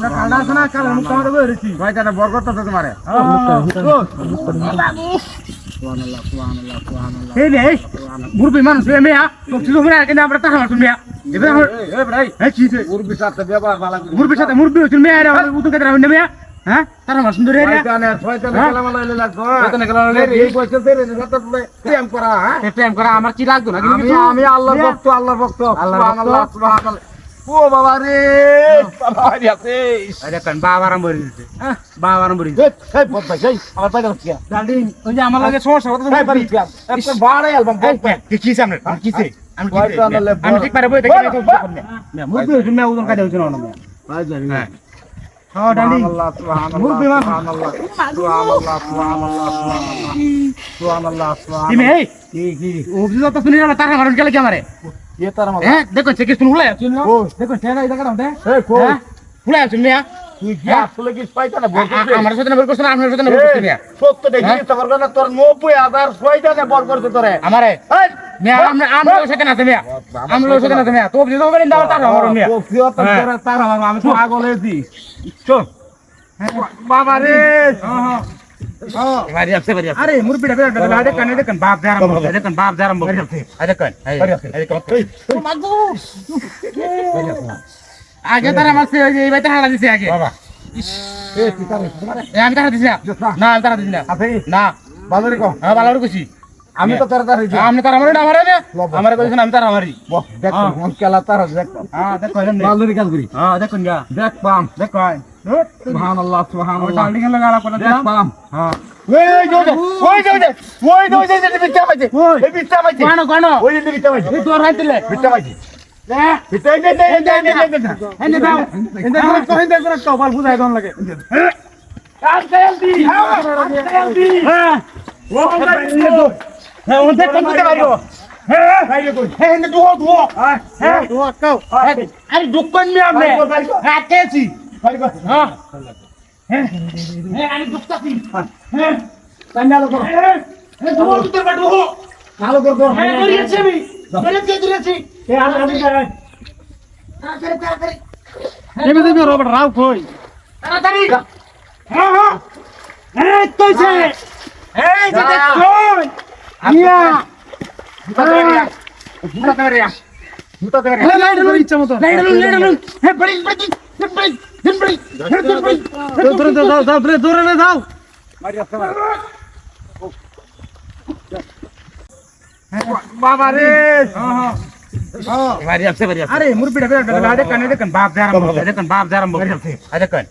আমরা কালটা আছে না কালের মুখ আমাদের বেরিয়েছি শয়তানে বর করতেছে তোমারে এই রে মুরবি মানুষ এ মেয়া তো ছিল মনে হয় কিন্তু আমরা টাকা মারতুম মেয়া আমার এই ভাই হ্যাঁ কি মুরবির সাথে মুরবি মেয়া রে কেটে রাখবেন মেয়া হ্যাঁ রে হ্যাঁ? লাগতো হ্যাঁ আমার কি না আমি আল্লাহর ভক্ত আল্লাহর ভক্ত সুবহানাল্লাহ ও বাবা রে। বাবা রে আছে দেখেন বাবা আরাম বলে দিতে হ্যাঁ। বাবা আরাম দিতে এই এই ভাই এই আমার পাইতে হচ্ছে ডান্ডি ওই যে আমার লাগে সমস্যা কথা এই পারি একটা বাড়ে অ্যালবাম বল কি কি সামনে কি কি আমি কি হয়তো আনালে আমি ঠিক পারে বই দেখি না মুরবি হইছিল মেয়া উতুন কাটে হইছিল না মেয়া ভাই জানি হ্যাঁ। হ্যাঁ ডান্ডি সুবহানাল্লাহ সুবহানাল্লাহ সুবহানাল্লাহ সুবহানাল্লাহ সুবহানাল্লাহ সুবহানাল্লাহ সুবহানাল্লাহ। তুমি এই। ও বিজু তো শুনি না তারা মারন গেলে কি আমারে? ये तारा मला হ্যাঁ দেখো সে কিছু উলাই আছে ও দেখো সে না এটা কাটতে ए को হ্যাঁ উলাই আছে মেয়া তুই কি আসলে কি পাইতা না বল আমার সাথে না বল করছ না আপনার সাথে না বল করছ মেয়া সত্য দেখি হ্যাঁ? তো করবে না তোর 90000 ছয়টা নে বল করতে তোরে আমারে এই মেয়া আমরা আমরা ওর সাথে না আছে মেয়া আমরা ওর সাথে না আছে মেয়া তো বিজু তো না তারা মারন মেয়া ও ফিও তো হ্যাঁ। তোরে তার আমার আমি তো আগল এসি চল বাবা রে বাড়ি আছে আগে তারা মারছে ওই যে এই বাইতে হারা দিছে আগে। বাবা। এ কি তারে? এ, আমি তারা দিছি না। না আমি তারা দিছি না। না। বাজারে কো হ্যাঁ কইছি আমি তো তার তারে আপনি তারা মারি না আমারে না। আমারে কইছেন আমি তারা মারি। বহ দেখ হ্যাঁ। কোন কেলা তার দেখ। হ্যাঁ দেখো এরম বাজারে কাজ করি। হ্যাঁ দেখুন গা দেখ পাম দেখো সুবহানাল্লাহ সুবহানাল্লাহ টার্নিং এর লাগা করে দিলাম পাম হ্যাঁ ওই যাও যাও ওই যাও যাও ওই যাও যাও যে বিচ্ছা পাইছে এই বিচ্ছা পাইছে কোন কোন ওই যে বিচ্ছা পাইছে এই তোর হাইতিলে বিচ্ছা পাইছে হ্যাঁ বিচ্ছা দে দে দে দে দে দে এনে দাও এনে দাও কই দে করে তো বল বুঝাই দন লাগে আস্তে জলদি আস্তে জলদি হ্যাঁ ও হ্যাঁ ওতে কোন দিতে পারো হ্যাঁ বাইরে কই হ্যাঁ এনে দুও দুও হ্যাঁ হ্যাঁ দুও কাও আরে দুকন মি আমনে হ্যাঁ হ্যাঁ হ্যাঁ হ্যাঁ হ্যাঁ হ্যাঁ হ্যাঁ হ্যাঁ রাও কই তাড়াতাড়ি হ্যাঁ হ্যাঁ এই কইছে এই যে দেখো ইয়া জুতা দে রে জুতা দে লাইট ইচ্ছা মতো বড়ি বড়ি বড়ি দূরে দাও দাও দূরে দূরে দাও মারি আসতে মার বাবা রে বাড়ি আছে বাড়ি আছে আরে মুরবিটা বেটা বেটা দেখেন দেখেন বাপ জারাম দেখেন বাপ জারাম দেখেন দেখেন